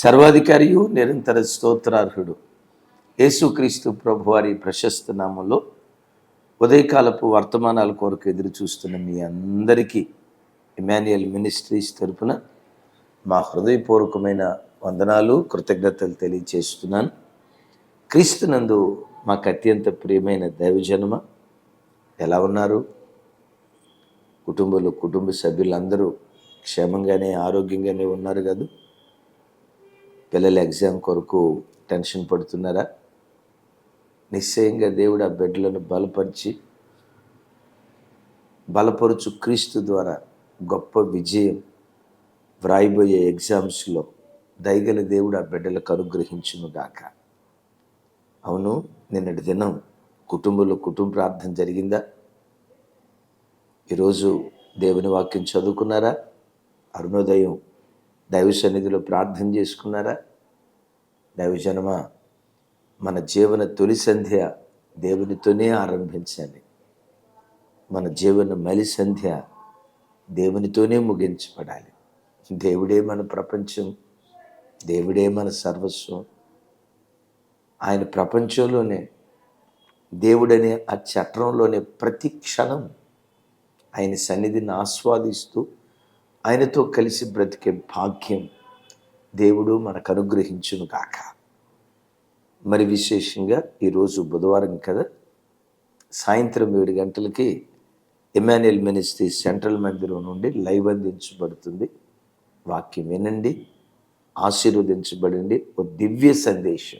సర్వాధికారియు నిరంతర స్తోత్రార్హుడు. యేసుక్రీస్తు ప్రభువారి ప్రశస్త నామంలో ఉదయకాలపు వర్తమానాల కొరకు ఎదురు చూస్తున్న మీ అందరికీ ఇమాన్యుయల్ మినిస్ట్రీస్ తరపున మా హృదయపూర్వకమైన వందనాలు కృతజ్ఞతలు తెలియచేస్తున్నాను. క్రీస్తునందు మాకు అత్యంత ప్రియమైన దైవజన్మ ఎలా ఉన్నారు? కుటుంబంలో కుటుంబ సభ్యులందరూ క్షేమంగానే ఆరోగ్యంగానే ఉన్నారు కదా? పిల్లల ఎగ్జామ్ కొరకు టెన్షన్ పడుతున్నారా? నిశ్చయంగా దేవుడు ఆ బిడ్డలను బలపరిచి బలపరుచు క్రీస్తు ద్వారా గొప్ప విజయం వ్రాయిబోయే ఎగ్జామ్స్లో దయగల దేవుడు ఆ బిడ్డలకు అనుగ్రహించునుగాక అవును నిన్నటి దినం కుటుంబంలో కుటుంబ ప్రార్థన జరిగిందా? ఈరోజు దేవుని వాక్యం చదువుకున్నారా? అరుణోదయం దైవ సన్నిధిలో ప్రార్థన చేసుకున్నారా? దైవజనమా మన జీవన తొలి సంధ్య దేవునితోనే ఆరంభించాలి మన జీవన మలి సంధ్య దేవునితోనే ముగించబడాలి. దేవుడే మన ప్రపంచం దేవుడే మన సర్వస్వం. ఆయన ప్రపంచంలోనే దేవుడనే ఆ చట్రంలోనే ప్రతి క్షణం ఆయన సన్నిధిని ఆస్వాదిస్తూ ఆయనతో కలిసి బ్రతికే భాగ్యం దేవుడు మనకు అనుగ్రహించును కాక మరి విశేషంగా ఈరోజు బుధవారం కదా? సాయంత్రం ఏడు గంటలకి ఎమాన్యుయల్ మినిస్ట్రీ సెంట్రల్ మందిరం నుండి లైవ్ అందించబడుతుంది. వాక్యం వినండి ఆశీర్వదించబడండి ఓ దివ్య సందేశం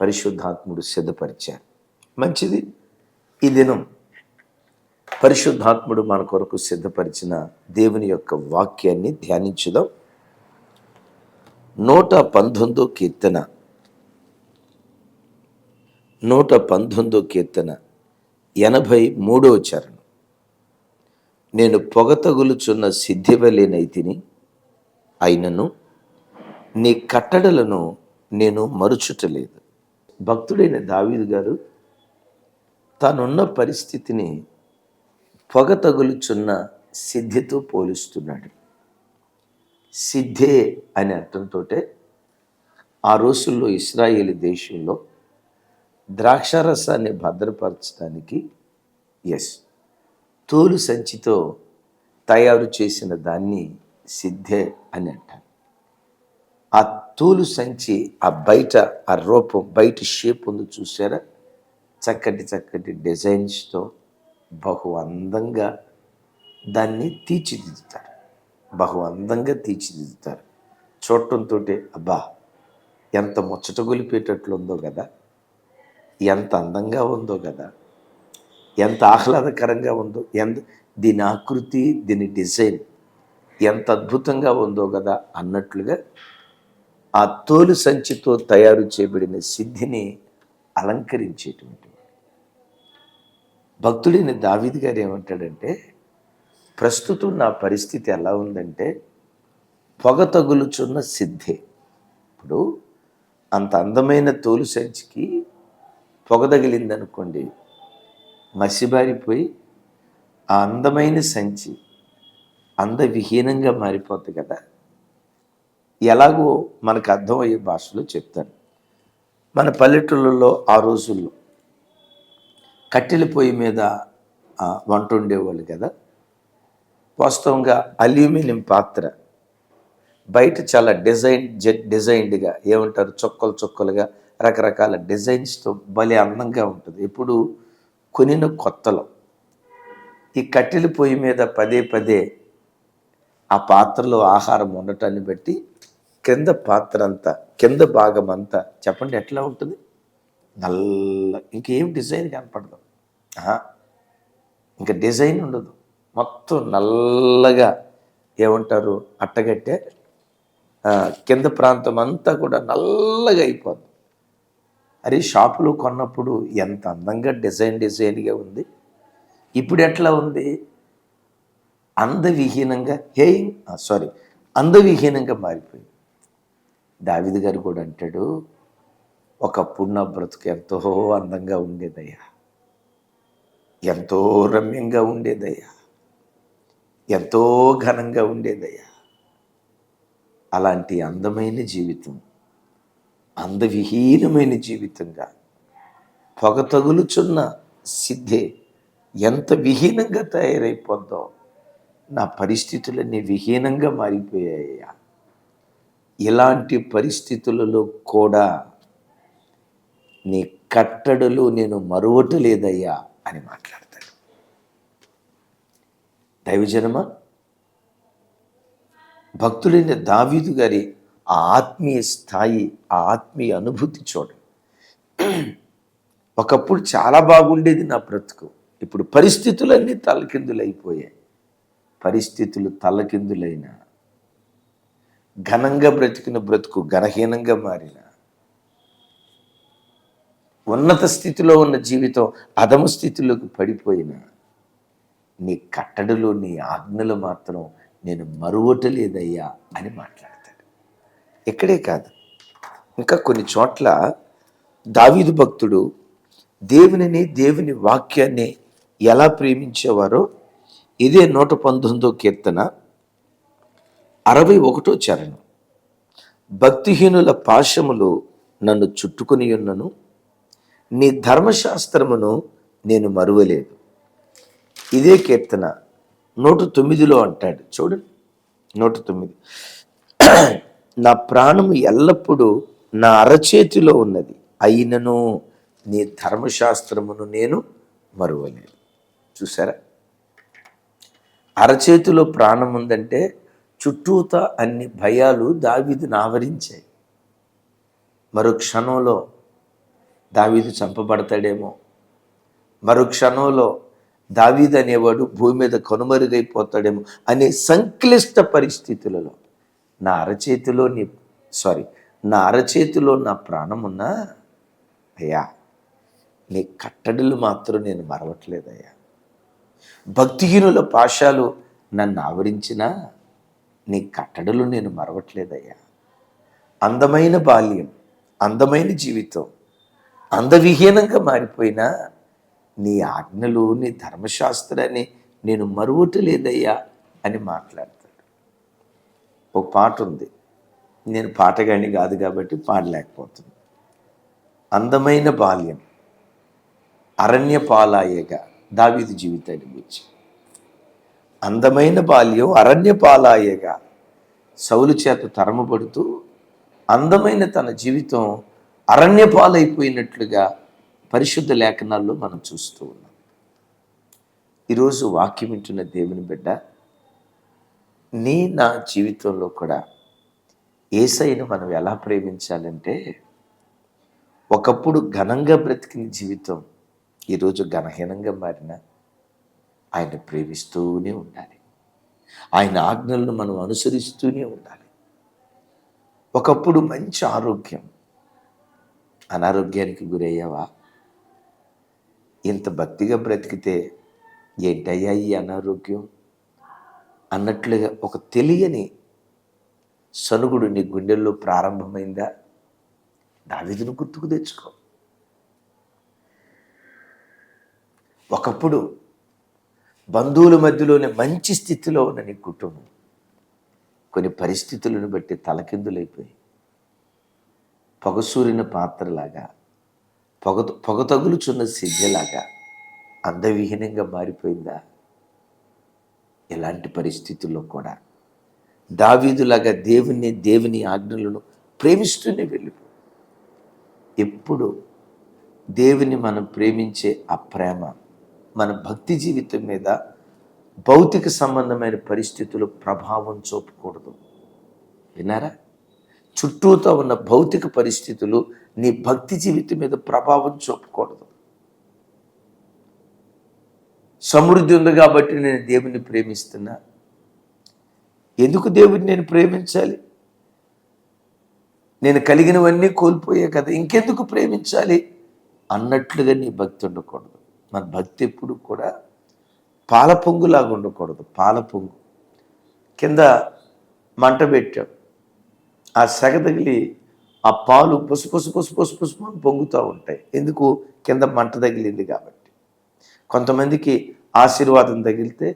పరిశుద్ధాత్ముడు సిద్ధపరిచారు. మంచిది. ఈ దినం పరిశుద్ధాత్ముడు మన కొరకు సిద్ధపరిచిన దేవుని యొక్క వాక్యాన్ని ధ్యానించుదాం. నూట పంతొమ్మిదో కీర్తన. నూట పంతొమ్మిదో కీర్తన ఎనభై మూడో చరణం. నేను పొగతగులుచున్న సిద్ధివలేనైతిని అయినను నీ కట్టడలను నేను మరుచుటలేదు. భక్తుడైన దావీదు గారు తానున్న పరిస్థితిని పొగ తగులుచున్న సిద్ధితో పోలుస్తున్నాడు. సిద్ధే అనే అర్థంతో ఆ రోజుల్లో ఇస్రాయేల్ దేశంలో ద్రాక్షారసాన్ని భద్రపరచడానికి ఎస్ తోలు సంచితో తయారు చేసిన దాన్ని సిద్ధే అని అంటారు. ఆ తోలు సంచి ఆ బయట ఆ రూపం బయట షేప్ ఉంది చూసారా? చక్కటి చక్కటి డిజైన్స్తో బహు అందంగా దాన్ని తీర్చిదిద్దుతారు. బహు అందంగా తీర్చిదిద్దుతారు. చూడటంతో అబ్బా ఎంత ముచ్చట గొలిపేటట్లు ఉందో కదా ఎంత అందంగా ఉందో కదా ఎంత ఆహ్లాదకరంగా ఉందో ఎంత దీని ఆకృతి దీని డిజైన్ ఎంత అద్భుతంగా ఉందో కదా అన్నట్లుగా ఆ తోలు సంచితో తయారు చేయబడిన సిద్ధిని అలంకరించేటువంటి భక్తుడైన దావిది గారు ఏమంటాడంటే ప్రస్తుతం నా పరిస్థితి ఎలా ఉందంటే పొగ తగులుచున్న సిద్ధే. ఇప్పుడు అంత అందమైన తోలు సంచికి పొగ తగిలిందనుకోండి మసిబారిపోయి ఆ అందమైన సంచి అందవిహీనంగా మారిపోతుంది కదా. ఎలాగో మనకు అర్థమయ్యే భాషలో చెప్తాను. మన పల్లెటూళ్ళలో ఆ రోజుల్లో కట్టెల పొయ్యి మీద వంట ఉండేవాళ్ళు కదా. వాస్తవంగా అల్యూమినియం పాత్ర. బయట చాలా డిజైన్ జెట్ డిజైన్డ్గా ఏమంటారు? చొక్కలు చొక్కలుగా రకరకాల డిజైన్స్తో భలే అందంగా ఉంటుంది. ఇప్పుడు కొనిన కొత్తలో. ఈ కట్టెల పొయ్యి మీద పదే పదే ఆ పాత్రలో ఆహారం ఉండటాన్ని బట్టి కింద పాత్ర అంతా కింద భాగం అంతా చెప్పండి ఎట్లా ఉంటుంది? నల్ల ఇంకేం డిజైన్ కనపడదు. ఇంకా డిజైన్ ఉండదు. మొత్తం నల్లగా ఏమంటారు? అట్టగట్టే కింద ప్రాంతం అంతా కూడా నల్లగా అయిపోద్ది. అరే షాపులో కొన్నప్పుడు ఎంత అందంగా డిజైన్ డిజైన్గా ఉంది. ఇప్పుడు ఎట్లా ఉంది? అందవిహీనంగా హే సారీ అందవిహీనంగా మారిపోయింది. దావిది గారు కూడా అంటాడు ఒకప్పుడు నా బ్రతుకు ఎంతో అందంగా ఉండేదయ్యా. ఎంతో రమ్యంగా ఉండేదయ్యా. ఎంతో ఘనంగా ఉండేదయ్యా. అలాంటి అందమైన జీవితం అందవిహీనమైన జీవితంగా పొగ తగులుచున్న సిద్ధే ఎంత విహీనంగా తయారైపోద్దో నా పరిస్థితులన్నీ విహీనంగా మారిపోయాయ్యా. ఇలాంటి పరిస్థితులలో కూడా నీ కట్టడలు నేను మరువటలేదయ్యా అని మాట్లాడతాడు. దైవజనమా? భక్తుడైన దావీదు గారి ఆ ఆత్మీయ స్థాయి ఆ ఆత్మీయ అనుభూతి చూడండి ఒకప్పుడు చాలా బాగుండేది నా బ్రతుకు. ఇప్పుడు పరిస్థితులన్నీ తలకిందులైపోయాయి. పరిస్థితులు తలకిందులైన. ఘనంగా బ్రతికిన బ్రతుకు ఘనహీనంగా మారిన. ఉన్నత స్థితిలో ఉన్న జీవితం అధమ స్థితిలోకి పడిపోయిన నీ కట్టడలు నీ ఆజ్ఞలు మాత్రం నేను మరువటలేదయ్యా అని మాట్లాడతాడు. ఇక్కడే కాదు. ఇంకా కొన్ని చోట్ల దావీదు భక్తుడు దేవునిని దేవుని వాక్యాన్ని ఎలా ప్రేమించేవారో ఇదే నూట పంతొమ్మిదో కీర్తన అరవై ఒకటో చరణం. భక్తిహీనుల పాశములు నన్ను చుట్టుకుని ఉన్నను. నీ ధర్మశాస్త్రమును నేను మరువలేదు. ఇదే కీర్తన నూట తొమ్మిదిలో అంటాడు. చూడండి నూట తొమ్మిది. నా ప్రాణము ఎల్లప్పుడూ నా అరచేతిలో ఉన్నది. అయినను నీ ధర్మశాస్త్రమును నేను మరువలేదు. చూసారా? అరచేతిలో ప్రాణం ఉందంటే చుట్టూత అన్ని భయాలు దావిదిని ఆవరించాయి. మరో క్షణంలో దావీదు చంపబడతాడేమో. మరో క్షణంలో దావీదు అనేవాడు భూమి మీద కనుమరుగైపోతాడేమో అనే సంక్లిష్ట పరిస్థితులలో నా అరచేతిలో నీ సారీ నా అరచేతిలో నా ప్రాణం ఉన్నా అయ్యా నీ కట్టడలు మాత్రం నేను మరవట్లేదయ్యా. భక్తిహీనుల పాశాలు నన్ను ఆవరించినా నీ కట్టడలు నేను మరవట్లేదయ్యా. అందమైన బాల్యం అందమైన జీవితం అందవిహీనంగా మారిపోయినా నీ ఆజ్ఞలు నీ ధర్మశాస్త్రాన్ని నేను మరువటలేదయ్యా అని మాట్లాడతాడు. ఒక పాట ఉంది. నేను పాటగాని కాదు కాబట్టి పాడలేకపోతుంది అందమైన బాల్యం. అరణ్య పాలాయగా దావీదు జీవితాన్ని గురించి. అందమైన బాల్యం అరణ్య పాలాయగా సౌలు చేత తరమబడుతూ అందమైన తన జీవితం అరణ్య పాలైపోయినట్లుగా పరిశుద్ధ లేఖనాల్లో మనం చూస్తూ ఉన్నాం. ఈరోజు వాక్యం వింటున్న దేవుని బిడ్డ నీ నా జీవితంలో కూడా ఏసైను మనం ఎలా ప్రేమించాలంటే ఒకప్పుడు ఘనంగా బ్రతికిన జీవితం ఈరోజు ఘనహీనంగా మారిన ఆయన ప్రేమిస్తూనే ఉండాలి. ఆయన ఆజ్ఞలను మనం అనుసరిస్తూనే ఉండాలి. ఒకప్పుడు మంచి ఆరోగ్యం అనారోగ్యానికి గురయ్యావా? ఇంత భక్తిగా బ్రతికితే ఏంటయ్యా ఈ అనారోగ్యం? అన్నట్లుగా ఒక తెలియని సనుగుడు నీ గుండెల్లో ప్రారంభమైందా? దావిదును గుర్తుకు తెచ్చుకో. ఒకప్పుడు బంధువుల మధ్యలోనే మంచి స్థితిలో ఉన్న నీ కుటుంబం. కొన్ని పరిస్థితులను బట్టి తలకిందులైపోయి పొగసూరిన పాత్రలాగా పొగ పొగ తగులుచున్న సిద్ధలాగా అందవిహీనంగా మారిపోయిందా? ఎలాంటి పరిస్థితుల్లో కూడా దావీదులాగా దేవుని దేవుని ఆజ్ఞలను ప్రేమిస్తూనే వెళ్ళిపో. ఎప్పుడు దేవుని మనం ప్రేమించే ఆ ప్రేమ మన భక్తి జీవితం మీద భౌతిక సంబంధమైన పరిస్థితులు ప్రభావం చూపకూడదు. విన్నారా? చుట్టూతో ఉన్న భౌతిక పరిస్థితులు నీ భక్తి జీవితం మీద ప్రభావం చూపకూడదు. సమృద్ధి ఉంది కాబట్టి నేను దేవుని ప్రేమిస్తున్నా. ఎందుకు దేవుడిని నేను ప్రేమించాలి? నేను కలిగినవన్నీ కోల్పోయే కదా ఇంకెందుకు ప్రేమించాలి? అన్నట్లుగా నీ భక్తి ఉండకూడదు. మన భక్తి ఎప్పుడు కూడా పాల పొంగులాగా ఉండకూడదు పాల పొంగు కింద మంట పెట్టాం. ఆ సెగ తగిలి ఆ పాలు పసు పసు పసు పసు పసుపు అని పొంగుతూ ఉంటాయి ఎందుకు కింద మంట తగిలింది కాబట్టి కొంతమందికి ఆశీర్వాదం తగిలితే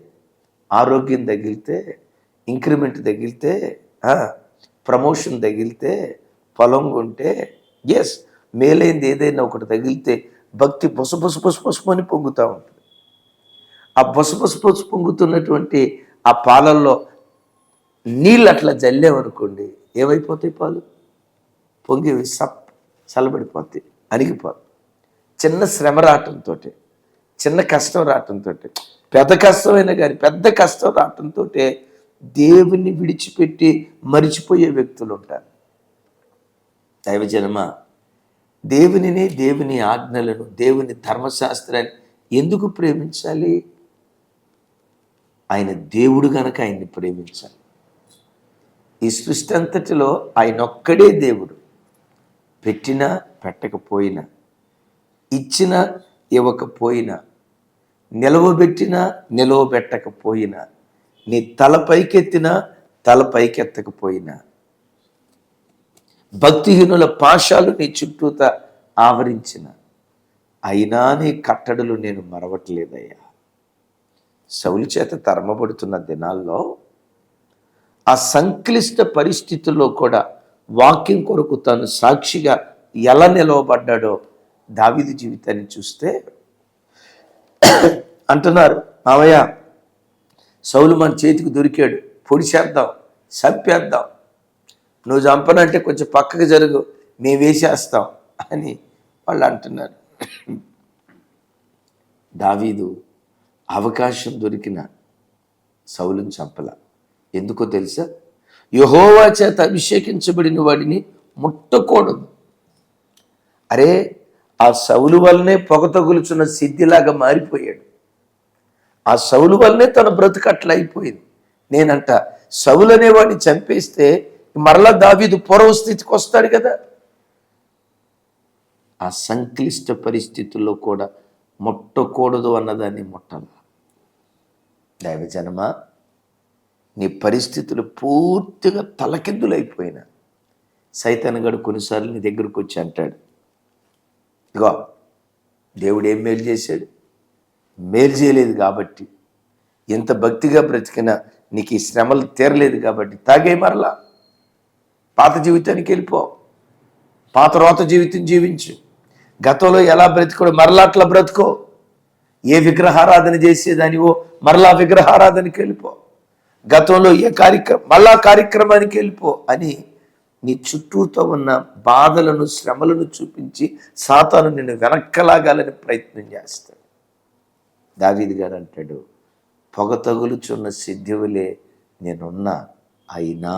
ఆరోగ్యం తగిలితే ఇంక్రిమెంట్ తగిలితే ప్రమోషన్ తగిలితే పొలం కొంటే ఎస్ మేలైంది ఏదైనా ఒకటి తగిలితే భక్తి బొస బొస బొస అని పొంగుతూ ఉంటుంది ఆ బొస బొస బొస పొంగుతున్నటువంటి ఆ పాలల్లో నీళ్ళు అట్లా జల్లేమనుకోండి ఏమైపోతాయి పాలు? పొంగి సప్ చల్లబడిపోతాయి అణిగిపోతాయి. చిన్న శ్రమ రావటంతో చిన్న కష్టం రావటంతో పెద్ద కష్టమైనా కానీ పెద్ద కష్టం రావటంతో దేవుని విడిచిపెట్టి మరిచిపోయే వ్యక్తులు ఉంటారు. దైవజనమ దేవునిని దేవుని ఆజ్ఞలను దేవుని ధర్మశాస్త్రాన్ని ఎందుకు ప్రేమించాలి? ఆయన దేవుడు గనక ఆయన్ని ప్రేమించాలి. ఈ సృష్టి అంతటిలో ఆయన ఒక్కడే దేవుడు. పెట్టినా పెట్టకపోయినా ఇచ్చినా ఇవ్వకపోయినా నిలవబెట్టినా నిలవబెట్టకపోయినా నీ తల పైకెత్తినా తల పైకెత్తకపోయినా భక్తిహీనుల పాశాలు నీ చుట్టూత ఆవరించిన అయినా నీ కట్టడలు నేను మరవట్లేదయ్యా. సౌలు చేత తరమబడుతున్న దినాల్లో ఆ సంక్లిష్ట పరిస్థితుల్లో కూడా వాక్యం కొరకు తాను సాక్షిగా ఎలా నిలవబడ్డాడో దావిది జీవితాన్ని చూస్తే అంటున్నారు మావయ్య సౌలు మన చేతికి దొరికాడు. పొడి చేద్దాం చంపేద్దాం. నువ్వు చంపనంటే కొంచెం పక్కకు జరుగు మేము వేసేస్తాం అని వాళ్ళు అంటున్నారు. దావీదు అవకాశం దొరికిన సౌలుని చంపలా. ఎందుకో తెలుసా? యహోవా చేత అభిషేకించబడిన వాడిని ముట్టకూడదు. అరే ఆ సౌలు వల్లనే పొగ తగులుచున్న సిద్ధిలాగా మారిపోయాడు. ఆ సౌలు వల్లనే తన బ్రతుకు అయిపోయింది. నేనంట సౌలు అనేవాడిని చంపేస్తే మరలా దావీదు పూర్వ స్థితికి వస్తాడు కదా. ఆ సంక్లిష్ట పరిస్థితుల్లో కూడా ముట్టకూడదు అన్నదాన్ని ముట్టాల. దైవజనమా నీ పరిస్థితులు పూర్తిగా తలకిందులైపోయినా. సైతన్గాడు కొన్నిసార్లు నీ దగ్గరకు వచ్చి అంటాడు ఇగో దేవుడు ఏం మేలు చేశాడు? మేలు చేయలేదు కాబట్టి ఎంత భక్తిగా బ్రతికినా నీకు ఈ శ్రమలు తీరలేదు కాబట్టి తాగే మరలా. పాత జీవితానికి వెళ్ళిపో పాత రోత జీవితం జీవించు. గతంలో ఎలా బ్రతికోడు మరలా అట్లా బ్రతుకో. ఏ విగ్రహారాధన చేసేదానివో మరలా విగ్రహారాధనకి వెళ్ళిపో. గతంలో ఏ కార్యక్రమం మళ్ళా కార్యక్రమానికి వెళ్ళిపో అని నీ చుట్టూతో ఉన్న బాధలను శ్రమలను చూపించి సాతాను నిన్ను వెనక్కలాగాలని ప్రయత్నం చేస్తాడు. దావీది గారు అంటాడు పొగ తగులుచున్న సిద్ధువులే నేనున్నా అయినా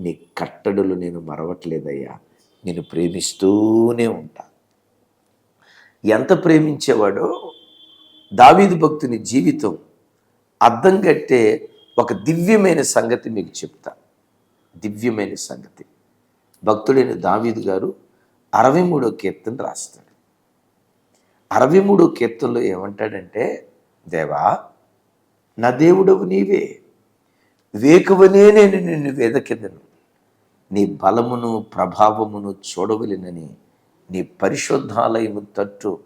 నీ కట్టడులు నేను మరవట్లేదయ్యా. నేను ప్రేమిస్తూనే ఉంటా. ఎంత ప్రేమించేవాడో దావీదు భక్తుని జీవితం అర్థం కట్టే ఒక దివ్యమైన సంగతి మీకు చెప్తా. దివ్యమైన సంగతి. భక్తుడైన దావీదు గారు అరవై మూడో కీర్తన రాస్తాడు. అరవై మూడో కీర్తనలో ఏమంటాడంటే దేవా నా దేవుడవు నీవే. వేకువనే నేను నిన్ను వెదకెదను నీ బలమును ప్రభావమును చూడవలెనని నీ పరిశుద్ధాలయము తట్టు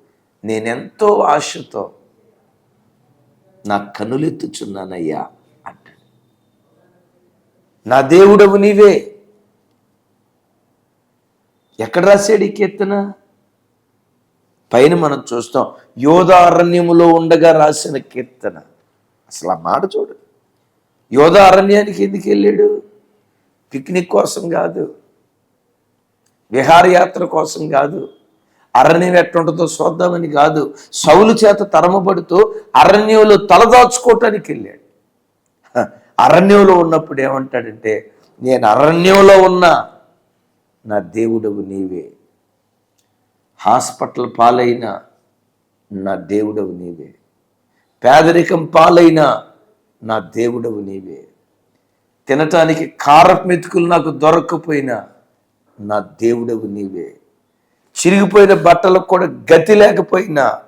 నేనెంతో ఆశతో నా కనులెత్తుచున్నానయ్యా. నా దేవుడవు నీవే. ఎక్కడ రాశాడు ఈ కీర్తన? పైన మనం చూస్తాం యోధారణ్యములో ఉండగా రాసిన కీర్తన. అసలు ఆ మాట చూడు. యోధారణ్యానికి ఎందుకు వెళ్ళాడు? పిక్నిక్ కోసం కాదు. విహారయాత్ర కోసం కాదు. అరణ్యం ఎట్టుంటుందో చూద్దామని కాదు. సౌలు చేత తరమబడుతూ అరణ్యంలో తలదాచుకోవటానికి వెళ్ళాడు. అరణ్యంలో ఉన్నప్పుడు ఏమంటాడంటే నేను అరణ్యంలో ఉన్నా నా దేవుడవు నీవే. హాస్పిటల్ పాలైన నా దేవుడవు నీవే. పేదరికం పాలైన నా దేవుడవు నీవే. తినటానికి కారపు మెతుకులు నాకు దొరకకపోయినా నా దేవుడవు నీవే. చిరిగిపోయిన బట్టలకు కూడా గతి లేకపోయినా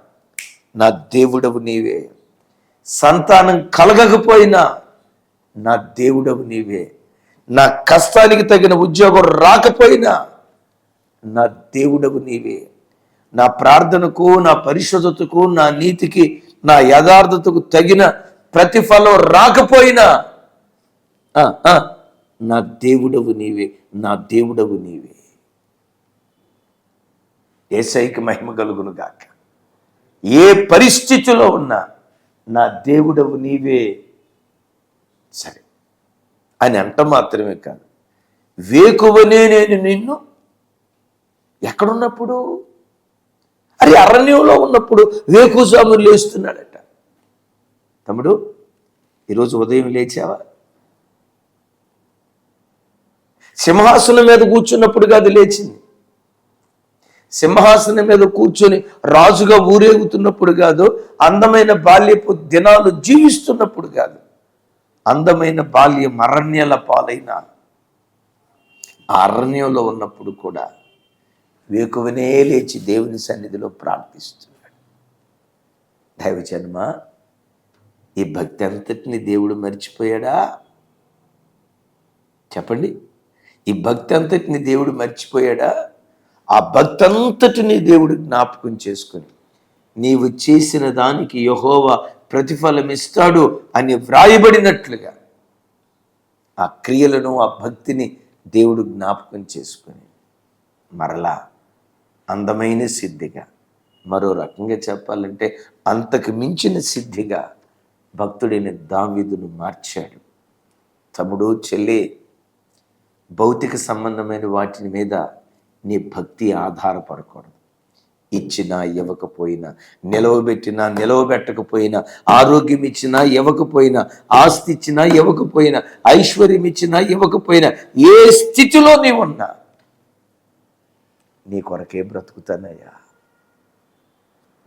నా దేవుడవు నీవే. సంతానం కలగకపోయినా నా దేవుడవు నీవే. నా కష్టానికి తగిన ఉద్యోగం రాకపోయినా నా దేవుడవు నీవే. నా ప్రార్థనకు నా పరిశుద్ధతకు నా నీతికి నా యథార్థతకు తగిన ప్రతిఫలం రాకపోయినా నా దేవుడవు నీవే నా దేవుడవు నీవే. ఏసైకి మహిమ కలుగును గాక. ఏ పరిస్థితిలో ఉన్నా నా దేవుడవు నీవే. సరే. అని అంట మాత్రమే కాదు. వేకువనే నేను నిన్ను? ఎక్కడున్నప్పుడు? అరే అరణ్యంలో ఉన్నప్పుడు వేకుజాములు లేస్తున్నాడట. తమ్ముడు ఈరోజు ఉదయం లేచావా? సింహాసనం మీద కూర్చున్నప్పుడు కాదు లేచింది. సింహాసనం మీద కూర్చొని రాజుగా ఊరేగుతున్నప్పుడు కాదు అందమైన బాల్యపు దినాలు జీవిస్తున్నప్పుడు కాదు. అందమైన బాల్యం అరణ్యాల పాలైన ఆ అరణ్యంలో ఉన్నప్పుడు కూడా వేకువనే లేచి దేవుని సన్నిధిలో ప్రార్థిస్తున్నాడు. దైవజన్మ ఈ భక్తి అంతటిని దేవుడు మర్చిపోయాడా? చెప్పండి. ఈ భక్తి అంతటిని దేవుడు మర్చిపోయాడా? ఆ భక్తి అంతటిని దేవుడు జ్ఞాపకం చేసుకుని నీవు చేసిన దానికి యహోవ ప్రతిఫలం ఇస్తాడు అని వ్రాయబడినట్లుగా ఆ క్రియలను ఆ భక్తిని దేవుడు జ్ఞాపకం చేసుకుని మరలా అందమైన సిద్ధిగా మరో రకంగా చెప్పాలంటే అంతకు మించిన సిద్ధిగా భక్తుడైన దావిదును మార్చాడు. తమ్ముడు చెల్లి భౌతిక సంబంధమైన వాటిని మీద నీ భక్తి ఆధారపడకూడదు. ఇచ్చినా ఇవ్వకపోయినా నిలవబెట్టినా నిలవబెట్టకపోయినా ఆరోగ్యం ఇచ్చినా ఇవ్వకపోయినా ఆస్తి ఇచ్చినా ఇవ్వకపోయినా ఐశ్వర్యం ఇచ్చినా ఇవ్వకపోయినా ఏ స్థితిలో నీవున్నా నీ కొరకే బ్రతుకుతానయ్యా.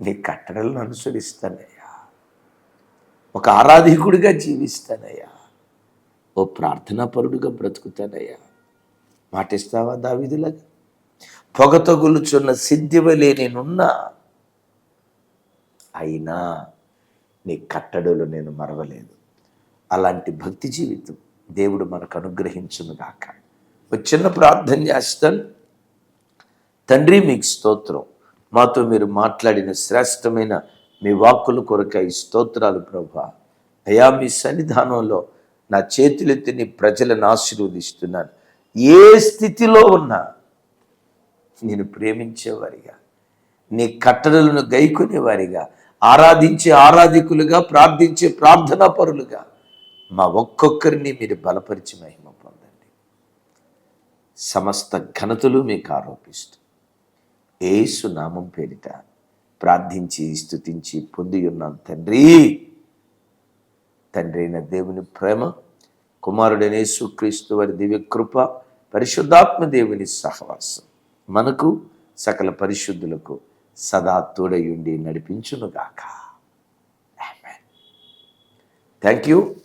నీ కట్టడలను అనుసరిస్తానయ్యా. ఒక ఆరాధికుడిగా జీవిస్తానయ్యా. ఓ ప్రార్థనాపరుడుగా బ్రతుకుతానయ్యా. మాటిస్తావా దావిధులాగా పొగ తగులుచున్న సిద్ధివలే నేనున్నా అయినా నీ కట్టడలు నేను మరవలేదు. అలాంటి భక్తి జీవితం దేవుడు మనకు అనుగ్రహించును గాక. ఒక చిన్న ప్రార్థన చేస్తాను. తండ్రి మీకు స్తోత్రం. మాతో మీరు మాట్లాడిన శ్రేష్టమైన మీ వాక్కుల కొరకై స్తోత్రాలు ప్రభా. అయా మీ సన్నిధానంలో నా చేతులెత్తి నీ ప్రజలను ఆశీర్వదిస్తున్నాను. ఏ స్థితిలో ఉన్నా నేను ప్రేమించేవారిగా నీ కట్టడలను గైకొనేవారిగా ఆరాధించే ఆరాధికులుగా ప్రార్థించే ప్రార్థనా పరులుగా మా ఒక్కొక్కరిని మీరు బలపరిచి మహిమ పొందండి. సమస్త ఘనతలు మీకు ఆరోపిస్తూ ఏసు నామం పేరిట ప్రార్థించి స్థుతించి పొంది ఉన్నాం తండ్రి. తండ్రి అయిన దేవుని ప్రేమ కుమారుడనేసు క్రీస్తు వారి దివ్య కృప పరిశుద్ధాత్మ దేవుని సహవాసం. మనకు సకల పరిశుద్ధులకు సదా తోడయుండి నడిపించునుగాక. థ్యాంక్ యూ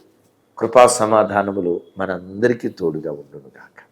కృపా సమాధానములు మనందరికీ తోడుగా ఉండునుగాక.